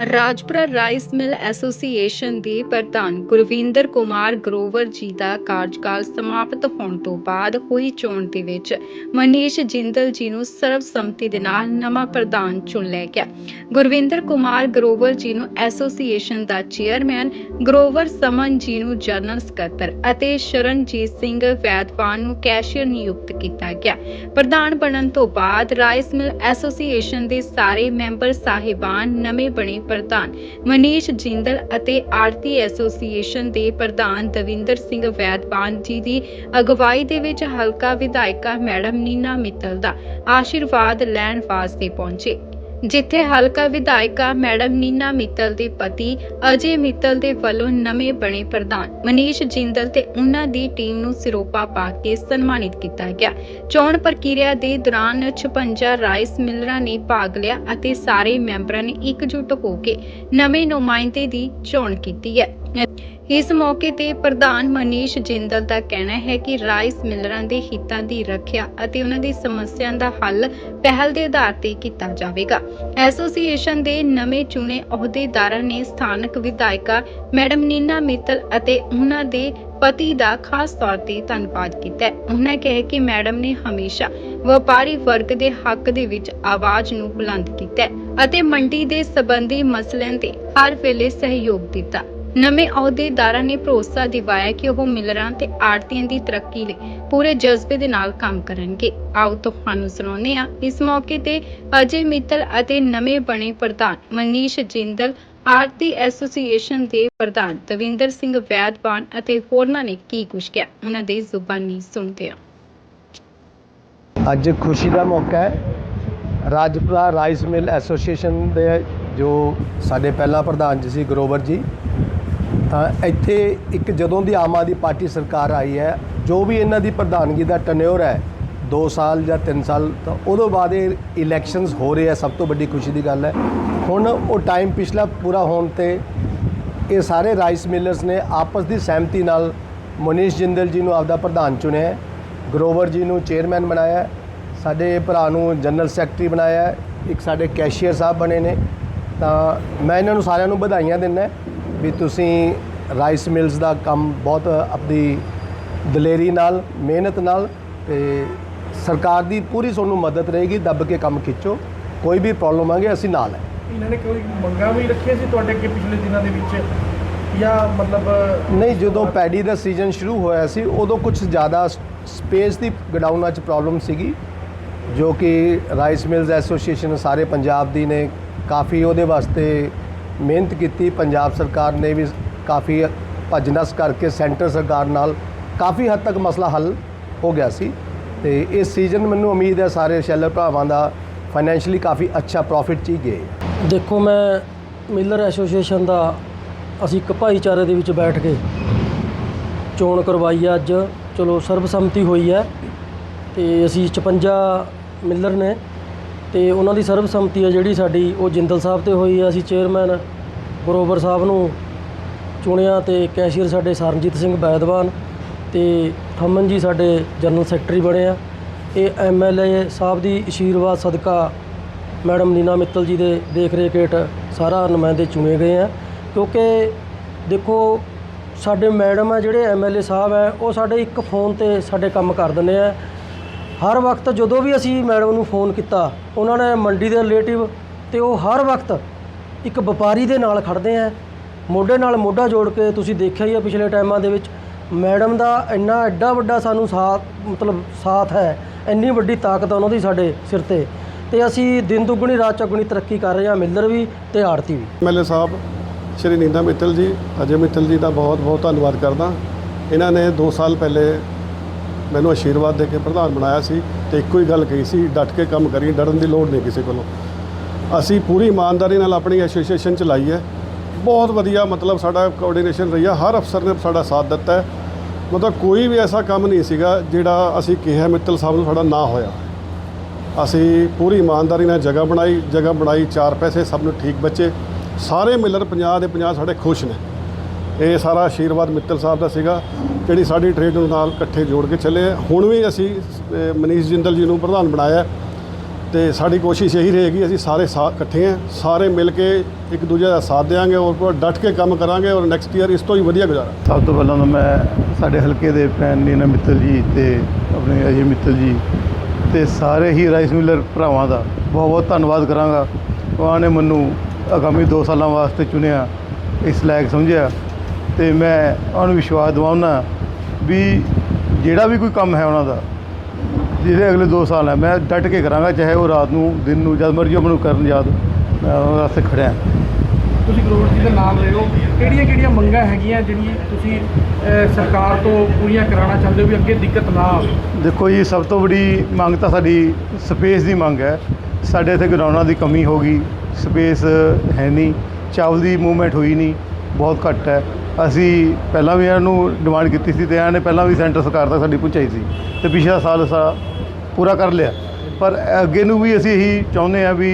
Rajpura rice ਮਿਲ association ਦੇ ਪ੍ਰਧਾਨ ਗੁਰਵਿੰਦਰ ਕੁਮਾਰ ਗਰੋਵਰ ਜੀ ਦਾ ਕਾਰਜਕਾਲ ਸਮਾਪਤ ਹੋਣ ਤੋਂ ਬਾਅਦ ਹੋਈ ਚੋਣ ਦੇ ਵਿੱਚ ਮਨੀਸ਼ ਜਿੰਦਲ ਜੀ ਨੂੰ ਸਰਬਸੰਮਤੀ ਦੇ ਨਾਲ ਨਵਾਂ ਪ੍ਰਧਾਨ ਚੁਣ ਲਿਆ ਗਿਆ। ਗੁਰਵਿੰਦਰ ਕੁਮਾਰ ਗਰੋਵਰ ਜੀ ਨੂੰ ਐਸੋਸੀਏਸ਼ਨ ਦਾ ਚੇਅਰਮੈਨ, ਗਰੋਵਰ ਸਮਨ ਜੀ ਨੂੰ ਜਨਰਲ ਸਕੱਤਰ ਅਤੇ ਸ਼ਰਨਜੀਤ ਸਿੰਘ ਵੈਦਵਾਨ ਨੂੰ ਕੈਸ਼ੀਅਰ ਨਿਯੁਕਤ ਕੀਤਾ ਗਿਆ। ਪ੍ਰਧਾਨ ਬਣਨ ਤੋਂ ਬਾਅਦ ਰਾਈਸ ਮਿਲ ਐਸੋਸੀਏਸ਼ਨ ਦੇ ਸਾਰੇ ਮੈਂਬਰ ਸਾਹਿਬਾਨ ਨਵੇਂ ਬਣੇ ਪ੍ਰਧਾਨ ਮਨੀਸ਼ ਜਿੰਦਲ ਅਤੇ ਆਰਤੀ ਐਸੋਸੀਏਸ਼ਨ ਦੇ ਪ੍ਰਧਾਨ ਦਵਿੰਦਰ ਸਿੰਘ ਵੈਦਵਾਨ ਜੀ ਦੀ ਅਗਵਾਈ ਦੇ ਵਿੱਚ ਹਲਕਾ ਵਿਧਾਇਕਾ ਮੈਡਮ ਨੀਨਾ ਮਿੱਤਲ ਦਾ ਆਸ਼ੀਰਵਾਦ ਲੈਣ ਵਾਸਤੇ ਪਹੁੰਚੇ। ਜਿੱਥੇ ਹਲਕਾ ਵਿਧਾਇਕਾ ਮੈਡਮ ਨੀਨਾ ਮਿੱਤਲ ਦੇ ਪਤੀ ਅਜੇ ਮਿੱਤਲ ਦੇ ਵੱਲੋਂ ਨਵੇਂ ਬਣੇ ਪ੍ਰਧਾਨ ਮਨੀਸ਼ ਜਿੰਦਲ ਤੇ ਉਹਨਾਂ ਦੀ ਟੀਮ ਨੂੰ ਸਿਰੋਪਾ ਪਾ ਕੇ ਸਨਮਾਨਿਤ ਕੀਤਾ ਗਿਆ। ਚੋਣ ਪ੍ਰਕਿਰਿਆ ਦੇ ਦੌਰਾਨ 56 ਰਾਈਸ ਮਿਲਰਾਂ ਨੇ ਭਾਗ ਲਿਆ ਅਤੇ ਸਾਰੇ ਮੈਂਬਰਾਂ ਨੇ ਇਕਜੁੱਟ ਹੋ ਕੇ ਨਵੇਂ ਨੁਮਾਇੰਦੇ ਦੀ ਚੋਣ ਕੀਤੀ ਹੈ। ਇਸ ਮੌਕੇ ਤੇ ਪ੍ਰਧਾਨ ਮਨੀਸ਼ ਜਿੰਦਲ ਦਾ ਕਹਿਣਾ ਹੈ ਕਿ ਰਾਈਸ ਮਿਲਰਾਂ ਦੇ ਹਿੱਤਾਂ ਦੀ ਰੱਖਿਆ ਅਤੇ ਉਹਨਾਂ ਦੀ ਸਮੱਸਿਆਵਾਂ ਦਾ ਹੱਲ ਪਹਿਲ ਦੇ ਆਧਾਰ ਤੇ ਕੀਤਾ ਜਾਵੇਗਾ ਐਸੋਸੀਏਸ਼ਨ ਦੇ ਨਵੇਂ ਚੁਣੇ ਅਹੁਦੇਦਾਰਾਂ ਨੇ ਸਥਾਨਕ ਵਿਧਾਇਕਾ ਮੈਡਮ ਨੀਨਾ ਮਿੱਤਲ ਅਤੇ ਉਹਨਾਂ ਦੇ ਪਤੀ ਦਾ ਖਾਸ ਤੌਰ ਤੇ ਧੰਨਵਾਦ ਕੀਤਾ ਹੈ। ਉਹਨਾਂ ਕਿਹਾ ਕਿ ਮੈਡਮ ਨੇ ਹਮੇਸ਼ਾ ਵਪਾਰੀ ਵਰਗ ਦੇ ਹੱਕ ਦੇ ਵਿੱਚ ਆਵਾਜ਼ ਨੂੰ ਬੁਲੰਦ ਕੀਤਾ ਹੈ ਅਤੇ ਮੰਡੀ ਦੇ ਸੰਬੰਧੀ ਮਸਲਿਆਂ ਤੇ ਹਰ ਵੇਲੇ ਸਹਿਯੋਗ ਦਿੱਤਾ ਨਵੇਂ ਅਹੁਦੇਦਾਰਾਂ ਨੇ ਭਰੋਸਾ ਦਿਵਾਇਆ ਕਿ ਉਹ ਮਿਲਰਾਂ ਤੇ ਆੜਤੀਆਂ ਦੀ ਤਰੱਕੀ ਲਈ ਪੂਰੇ ਜਜ਼ਬੇ ਦੇ ਨਾਲ ਕੰਮ ਕਰਨਗੇ। ਆਓ ਤੁਹਾਨੂੰ ਸੁਣਾਉਂਦੇ ਹਾਂ। ਇਸ ਮੌਕੇ ਤੇ ਅਜੇ ਮਿੱਤਲ ਅਤੇ ਨਵੇਂ ਬਣੇ ਪ੍ਰਧਾਨ ਮਨੀਸ਼ ਜਿੰਦਲ ਆਰਤੀ ਐਸੋਸੀਏਸ਼ਨ ਦੇ ਪ੍ਰਧਾਨ ਦਵਿੰਦਰ ਸਿੰਘ ਵੈਦਵਾਨ ਅਤੇ ਹੋਰਨਾਂ ਨੇ ਕੀ ਕੁਝ ਕਿਹਾ, ਉਹਨਾਂ ਦੇ ਜ਼ੁਬਾਨੀ ਸੁਣਦੇ ਹਾਂ। ਅੱਜ ਖੁਸ਼ੀ ਦਾ ਮੌਕਾ ਹੈ। ਰਾਜਪੁਰਾ ਰਾਈਸ ਮਿਲ ਐਸੋਸੀਏਸ਼ਨ ਦੇ ਜੋ ਸਾਡੇ ਪਹਿਲਾ ਪ੍ਰਧਾਨ ਜੀ ਸੀ ਗਰੋਵਰ ਜੀ ਤਾਂ ਇੱਥੇ ਇੱਕ ਜਦੋਂ ਦੀ ਆਮ ਆਦਮੀ ਪਾਰਟੀ ਸਰਕਾਰ ਆਈ ਹੈ, ਜੋ ਵੀ ਇਹਨਾਂ ਦੀ ਪ੍ਰਧਾਨਗੀ ਦਾ ਟਨਿਓਰ ਹੈ 2 ਸਾਲ ਜਾਂ 3 ਸਾਲ, ਤਾਂ ਉਦੋਂ ਬਾਅਦ ਇਹ ਇਲੈਕਸ਼ਨਸ ਹੋ ਰਹੇ ਆ ਸਭ ਤੋਂ ਵੱਡੀ ਖੁਸ਼ੀ ਦੀ ਗੱਲ ਹੈ। ਹੁਣ ਉਹ ਟਾਈਮ ਪਿਛਲਾ ਪੂਰਾ ਹੋਣ ਤੇ ਇਹ ਸਾਰੇ ਰਾਈਸ ਮਿਲਰਸ ਨੇ ਆਪਸ ਦੀ ਸਹਿਮਤੀ ਨਾਲ ਮਨੀਸ਼ ਜਿੰਦਲ ਜੀ ਨੂੰ ਆਪਦਾ ਪ੍ਰਧਾਨ ਚੁਣਿਆ ਗਰੋਵਰ ਜੀ ਨੂੰ ਚੇਅਰਮੈਨ ਬਣਾਇਆ ਸਾਡੇ ਭਰਾ ਨੂੰ ਜਨਰਲ ਸੈਕਟਰੀ ਬਣਾਇਆ ਇੱਕ ਸਾਡੇ ਕੈਸ਼ੀਅਰ ਸਾਹਿਬ ਬਣੇ ਨੇ। ਤਾਂ ਮੈਂ ਇਹਨਾਂ ਨੂੰ ਸਾਰਿਆਂ ਨੂੰ ਵਧਾਈਆਂ ਦਿੰਦਾ ਵੀ ਤੁਸੀਂ ਰਾਈਸ ਮਿਲਸ ਦਾ ਕੰਮ ਬਹੁਤ ਆਪਣੀ ਦਲੇਰੀ ਨਾਲ ਮਿਹਨਤ ਨਾਲ ਤੇ ਸਰਕਾਰ ਦੀ ਪੂਰੀ ਤੁਹਾਨੂੰ ਮਦਦ ਰਹੇਗੀ ਦੱਬ ਕੇ ਕੰਮ ਖਿੱਚੋ। ਕੋਈ ਵੀ ਪ੍ਰੋਬਲਮ ਆਗੇ ਅਸੀਂ ਨਾਲ ਹੈ। ਇਹਨਾਂ ਨੇ ਕੋਈ ਮੰਗਾਂ ਵੀ ਰੱਖੀਆਂ ਸੀ ਤੁਹਾਡੇ ਅੱਗੇ ਪਿਛਲੇ ਦਿਨਾਂ ਦੇ ਵਿੱਚ? ਜਾਂ ਮਤਲਬ ਨਹੀਂ ਜਦੋਂ ਪੈਡੀ ਦਾ ਸੀਜ਼ਨ ਸ਼ੁਰੂ ਹੋਇਆ ਸੀ ਉਦੋਂ ਕੁਝ ਜ਼ਿਆਦਾ ਸਪੇਸ ਦੀ ਗਡਾਊਨਾਂ 'ਚ ਪ੍ਰੋਬਲਮ ਸੀਗੀ ਜੋ ਕਿ ਰਾਈਸ ਮਿਲਸ ਐਸੋਸੀਏਸ਼ਨ ਸਾਰੇ ਪੰਜਾਬ ਦੀ ਨੇ ਕਾਫੀ ਉਹਦੇ ਵਾਸਤੇ ਮਿਹਨਤ ਕੀਤੀ, ਪੰਜਾਬ ਸਰਕਾਰ ਨੇ ਵੀ ਕਾਫੀ ਭੱਜਨਸ ਕਰਕੇ ਸੈਂਟਰ ਸਰਕਾਰ ਨਾਲ ਕਾਫੀ ਹੱਦ ਤੱਕ ਮਸਲਾ ਹੱਲ ਹੋ ਗਿਆ ਸੀ ਤੇ ਇਸ ਸੀਜ਼ਨ ਮੈਨੂੰ ਉਮੀਦ ਹੈ ਸਾਰੇ ਸ਼ੈਲਰ ਭਰਾਵਾਂ ਦਾ ਫਾਈਨੈਂਸ਼ੀਅਲੀ ਕਾਫੀ ਅੱਛਾ ਪ੍ਰੋਫਿਟ 'ਚ ਹੀ ਗਏ ਦੇਖੋ, ਮੈਂ ਮਿਲਰ ਐਸੋਸੀਏਸ਼ਨ ਦਾ ਅਸੀਂ ਇੱਕ ਭਾਈਚਾਰੇ ਦੇ ਵਿੱਚ ਬੈਠ ਕੇ ਚੋਣ ਕਰਵਾਈ ਆ ਅੱਜ। ਚਲੋ, ਸਰਬਸੰਮਤੀ ਹੋਈ ਹੈ ਤੇ ਅਸੀਂ 56 ਮਿਲਰ ਨੇ ਤੇ ਉਹਨਾਂ ਦੀ ਸਰਬਸੰਮਤੀ ਹੈ ਜਿਹੜੀ ਸਾਡੀ, ਉਹ ਜਿੰਦਲ ਸਾਹਿਬ ਤੇ ਹੋਈ ਹੈ ਅਸੀਂ ਚੇਅਰਮੈਨ ਗਰੋਵਰ ਸਾਹਿਬ ਨੂੰ ਚੁਣਿਆ ਤੇ ਕੈਸ਼ੀਅਰ ਸਾਡੇ ਸਰਨਜੀਤ ਸਿੰਘ ਬੈਦਵਾਨ ਤੇ ਥਮਨ ਜੀ ਸਾਡੇ ਜਨਰਲ ਸੈਕਟਰੀ ਬਣੇ ਆ। ਇਹ ਐਮਐਲਏ ਸਾਹਿਬ ਦੀ ਆਸ਼ੀਰਵਾਦ ਸਦਕਾ ਮੈਡਮ ਨੀਨਾ ਮਿੱਤਲ ਜੀ ਦੇ ਦੇਖ ਰੇਖ ਹੇਠ ਸਾਰਾ ਨੁਮਾਇੰਦੇ ਚੁਣੇ ਗਏ ਆ। ਕਿਉਂਕਿ ਦੇਖੋ, ਸਾਡੇ ਮੈਡਮ ਆ ਜਿਹੜੇ ਐਮਐਲਏ ਸਾਹਿਬ ਆ, ਉਹ ਸਾਡੇ ਇੱਕ ਫੋਨ ਤੇ ਸਾਡੇ ਕੰਮ ਕਰ ਦਿੰਦੇ ਆ। ਹਰ ਵਕਤ ਜਦੋਂ ਵੀ ਅਸੀਂ ਮੈਡਮ ਨੂੰ ਫੋਨ ਕੀਤਾ, ਉਹਨਾਂ ਨੇ ਮੰਡੀ ਦੇ ਰਿਲੇਟਿਵ ਤੇ ਉਹ ਹਰ ਵਕਤ ਇੱਕ ਵਪਾਰੀ ਦੇ ਨਾਲ ਖੜਦੇ ਆ, ਮੋਢੇ ਨਾਲ ਮੋਢਾ ਜੋੜ ਕੇ ਤੁਸੀਂ ਦੇਖਿਆ ਹੀ ਆ ਪਿਛਲੇ ਟਾਈਮਾਂ ਦੇ ਵਿੱਚ, ਮੈਡਮ ਦਾ ਇੰਨਾ ਐਡਾ ਵੱਡਾ ਸਾਨੂੰ ਸਾਥ, ਮਤਲਬ ਸਾਥ ਹੈ, ਇੰਨੀ ਵੱਡੀ ਤਾਕਤ ਉਹਨਾਂ ਦੀ ਸਾਡੇ ਸਿਰ ਤੇ। ਤੇ ਅਸੀਂ ਦਿਨ ਦੁੱਗਣੀ, ਰਾਤ ਚੌਗੁਣੀ ਤਰੱਕੀ ਕਰ ਰਹੇ ਹਾਂ ਮਿੱਲਰ ਵੀ ਤੇ ਆੜਤੀ ਵੀ। ਐਮਐਲਏ ਸਾਹਿਬ, ਸ਼੍ਰੀ ਨੀਨਾ ਮਿੱਤਲ ਜੀ, ਅਜੇ ਮਿੱਤਲ ਜੀ ਦਾ ਬਹੁਤ ਬਹੁਤ ਧੰਨਵਾਦ ਕਰਦਾ। ਇਹਨਾਂ ਨੇ 2 ਸਾਲ ਪਹਿਲੇ ਮੈਨੂੰ ਆਸ਼ੀਰਵਾਦ ਦੇ ਕੇ ਪ੍ਰਧਾਨ ਬਣਾਇਆ ਸੀ ਤੇ ਇੱਕੋ ਹੀ ਗੱਲ ਕਹੀ ਸੀ, ਡਟ ਕੇ ਕੰਮ ਕਰੀਏ, ਡਰਨ ਦੀ ਲੋੜ ਨਹੀਂ ਕਿਸੇ ਕੋਲੋਂ। ਅਸੀਂ ਪੂਰੀ ਇਮਾਨਦਾਰੀ ਨਾਲ ਆਪਣੀ ਐਸੋਸੀਏਸ਼ਨ ਚਲਾਈ ਹੈ। ਬਹੁਤ ਵਧੀਆ ਮਤਲਬ ਸਾਡਾ ਕੋਆਰਡੀਨੇਸ਼ਨ ਰਹੀ ਹੈ। ਹਰ ਅਫਸਰ ਨੇ ਸਾਡਾ ਸਾਥ ਦਿੱਤਾ ਹੈ। ਮਤਲਬ ਕੋਈ ਵੀ ਐਸਾ ਕੰਮ ਨਹੀਂ ਸੀਗਾ ਜਿਹੜਾ ਅਸੀਂ ਕਿਹਾ ਮਿੱਤਲ ਸਾਹਿਬ ਨੂੰ ਸਾਡਾ ਨਾ ਹੋਇਆ। ਅਸੀਂ ਪੂਰੀ ਇਮਾਨਦਾਰੀ ਨਾਲ ਜਗ੍ਹਾ ਬਣਾਈ ਜਗ੍ਹਾ ਬਣਾਈ, ਚਾਰ ਪੈਸੇ ਸਭ ਨੂੰ ਠੀਕ ਬੱਚੇ। ਸਾਰੇ ਮਿਲਰ 50 ਦੇ 50 ਸਾਡੇ ਖੁਸ਼ ਨੇ। ਇਹ ਸਾਰਾ ਆਸ਼ੀਰਵਾਦ ਮਿੱਤਲ ਸਾਹਿਬ ਦਾ ਸੀਗਾ, ਜਿਹੜੀ ਸਾਡੀ ਟ੍ਰੇਡ ਨੂੰ ਨਾਲ ਇਕੱਠੇ ਜੋੜ ਕੇ ਚੱਲੇ ਆ। ਹੁਣ ਵੀ ਅਸੀਂ ਮਨੀਸ਼ ਜਿੰਦਲ ਜੀ ਨੂੰ ਪ੍ਰਧਾਨ ਬਣਾਇਆ ਤੇ ਸਾਡੀ ਕੋਸ਼ਿਸ਼ ਇਹੀ ਰਹੇਗੀ, ਅਸੀਂ ਸਾਰੇ ਸਾਥ ਇਕੱਠੇ ਹਾਂ ਸਾਰੇ ਮਿਲ ਕੇ ਇੱਕ ਦੂਜੇ ਦਾ ਸਾਥ ਦੇਵਾਂਗੇ ਔਰ ਪੂਰਾ ਡਟ ਕੇ ਕੰਮ ਕਰਾਂਗੇ ਔਰ ਨੈਕਸਟ ਈਅਰ ਇਸ ਤੋਂ ਹੀ ਵਧੀਆ ਗੁਜ਼ਾਰਾ। ਸਭ ਤੋਂ ਪਹਿਲਾਂ ਤਾਂ ਮੈਂ ਸਾਡੇ ਹਲਕੇ ਦੇ ਭੈਣ ਨੀਨਾ ਮਿੱਤਲ ਜੀ ਤੇ ਆਪਣੇ ਅਜੇ ਮਿੱਤਲ ਜੀ ਤੇ ਸਾਰੇ ਹੀ ਰਾਈਸ ਮਿਲਰ ਭਰਾਵਾਂ ਦਾ ਬਹੁਤ ਬਹੁਤ ਧੰਨਵਾਦ ਕਰਾਂਗਾ। ਉਹਨਾਂ ਨੇ ਮੈਨੂੰ ਆਗਾਮੀ 2 ਸਾਲਾਂ ਵਾਸਤੇ ਚੁਣਿਆ, ਇਸ ਲਾਇਕ ਸਮਝਿਆ। ਤੇ ਮੈਂ ਉਹਨਾਂ ਨੂੰ ਵਿਸ਼ਵਾਸ ਦਿਵਾਉਣਾ ਵੀ ਜਿਹੜਾ ਵੀ ਕੋਈ ਕੰਮ ਹੈ ਉਹਨਾਂ ਦਾ ਜਿਹੜੇ ਅਗਲੇ 2 ਸਾਲ ਹੈ ਮੈਂ ਡਟ ਕੇ ਕਰਾਂਗਾ ਚਾਹੇ ਉਹ ਰਾਤ ਨੂੰ ਦਿਨ ਨੂੰ ਜਦ ਮਰਜ਼ੀ ਉਹ ਮੈਨੂੰ ਕਰਨ ਯਾਦ ਮੈਂ ਉਹਨਾਂ ਵਾਸਤੇ ਖੜਿਆ। ਤੁਸੀਂ ਗਰੋਵਰ ਜੀ ਦੇ ਰਹੇ ਹੋ ਕਿਹੜੀਆਂ ਕਿਹੜੀਆਂ ਮੰਗਾਂ ਹੈਗੀਆਂ ਜਿਹੜੀਆਂ ਤੁਸੀਂ ਸਰਕਾਰ ਤੋਂ ਪੂਰੀਆਂ ਕਰਾਉਣਾ ਚਾਹੁੰਦੇ ਹੋ ਵੀ ਅੱਗੇ ਦਿੱਕਤ ਨਾ ਆਵੇ? ਦੇਖੋ ਜੀ ਸਭ ਤੋਂ ਵੱਡੀ ਮੰਗ ਤਾਂ ਸਾਡੀ ਸਪੇਸ ਦੀ ਮੰਗ ਹੈ। ਸਾਡੇ ਇੱਥੇ ਗਰਾਊਂਡਾਂ ਦੀ ਕਮੀ ਹੋ ਗਈ ਸਪੇਸ ਹੈ ਨਹੀਂ ਚਾਵਲ ਦੀ ਮੂਵਮੈਂਟ ਹੋਈ ਨਹੀਂ। ਬਹੁਤ ਘੱਟ ਹੈ। ਅਸੀਂ ਪਹਿਲਾਂ ਵੀ ਇਹਨਾਂ ਨੂੰ ਡਿਮਾਂਡ ਕੀਤੀ ਸੀ ਤੇ ਇਹਨਾਂ ਨੇ ਪਹਿਲਾਂ ਵੀ ਸੈਂਟਰ ਸਰਕਾਰ ਤੱਕ ਸਾਡੀ ਪਹੁੰਚਾਈ ਸੀ ਤੇ ਪਿਛਲਾ ਸਾਲ ਸਾ ਪੂਰਾ ਕਰ ਲਿਆ। ਪਰ ਅੱਗੇ ਨੂੰ ਵੀ ਅਸੀਂ ਇਹੀ ਚਾਹੁੰਦੇ ਹਾਂ ਵੀ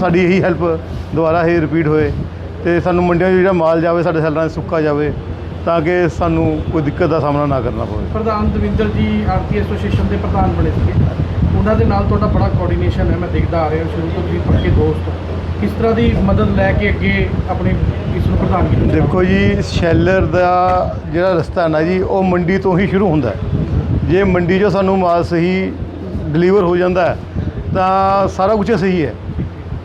ਸਾਡੀ ਇਹੀ ਹੈਲਪ ਦੁਬਾਰਾ ਇਹ ਰਿਪੀਟ ਹੋਏ ਤੇ ਸਾਨੂੰ ਮੰਡੀਆਂ 'ਚ ਜਿਹੜਾ ਮਾਲ ਜਾਵੇ, ਸਾਡੇ ਸੈਲਰਾਂ 'ਚ ਸੁੱਕਾ ਜਾਵੇ ਤਾਂ ਕਿ ਸਾਨੂੰ ਕੋਈ ਦਿੱਕਤ ਦਾ ਸਾਹਮਣਾ ਨਾ ਕਰਨਾ ਪਵੇ। ਪ੍ਰਧਾਨ ਦਵਿੰਦਰ ਜੀ, ਆਰਤੀ ਐਸੋਸੀਏਸ਼ਨ ਦੇ ਪ੍ਰਧਾਨ ਬਣੇ ਸੀਗੇ। ਉਹਨਾਂ ਦੇ ਨਾਲ ਤੁਹਾਡਾ ਬੜਾ ਕੋਆਰਡੀਨੇਸ਼ਨ ਹੈ, ਮੈਂ ਦੇਖਦਾ ਆ ਰਿਹਾ, ਸ਼ੁਰੂ ਤੋਂ ਤੁਸੀਂ ਪੱਕੇ ਦੋਸਤ ਹੋ। ਕਿਸ ਤਰ੍ਹਾਂ ਦੀ ਮਦਦ ਲੈ ਕੇ ਅੱਗੇ ਆਪਣੇ ਇਸ ਨੂੰ ਪ੍ਰਧਾਨਗੀ ਨੂੰ ਦੇਖੋ ਜੀ ਸ਼ੈਲਰ ਦਾ ਜਿਹੜਾ ਰਸਤਾ ਹੈ ਨਾ ਜੀ ਉਹ ਮੰਡੀ ਤੋਂ ਹੀ ਸ਼ੁਰੂ ਹੁੰਦਾ ਜੇ ਮੰਡੀ 'ਚੋਂ ਸਾਨੂੰ ਮਾਲ ਸਹੀ ਡਿਲੀਵਰ ਹੋ ਜਾਂਦਾ ਤਾਂ ਸਾਰਾ ਕੁਝ ਸਹੀ ਹੈ।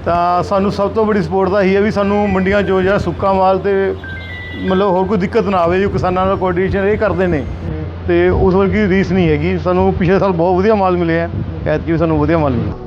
ਤਾਂ ਸਾਨੂੰ ਸਭ ਤੋਂ ਵੱਡੀ ਸਪੋਰਟ ਤਾਂ ਇਹੀ ਹੈ ਵੀ ਸਾਨੂੰ ਮੰਡੀਆਂ 'ਚੋਂ ਜਿਹੜਾ ਸੁੱਕਾ ਮਾਲ ਤੇ ਮਤਲਬ ਹੋਰ ਕੋਈ ਦਿੱਕਤ ਨਾ ਆਵੇ ਜੋ ਕਿਸਾਨਾਂ ਨਾਲ ਕੋਆਰਡੀਨੇਸ਼ਨ ਇਹ ਕਰਦੇ ਨੇ। ਤੇ ਉਸ ਵਰਗੀ ਰੀਸ ਨਹੀਂ ਹੈਗੀ। ਸਾਨੂੰ ਪਿਛਲੇ ਸਾਲ ਬਹੁਤ ਵਧੀਆ ਮਾਲ ਮਿਲਿਆ ਐਤਕੀ ਵੀ ਸਾਨੂੰ ਵਧੀਆ ਮਾਲ ਮਿਲਿਆ।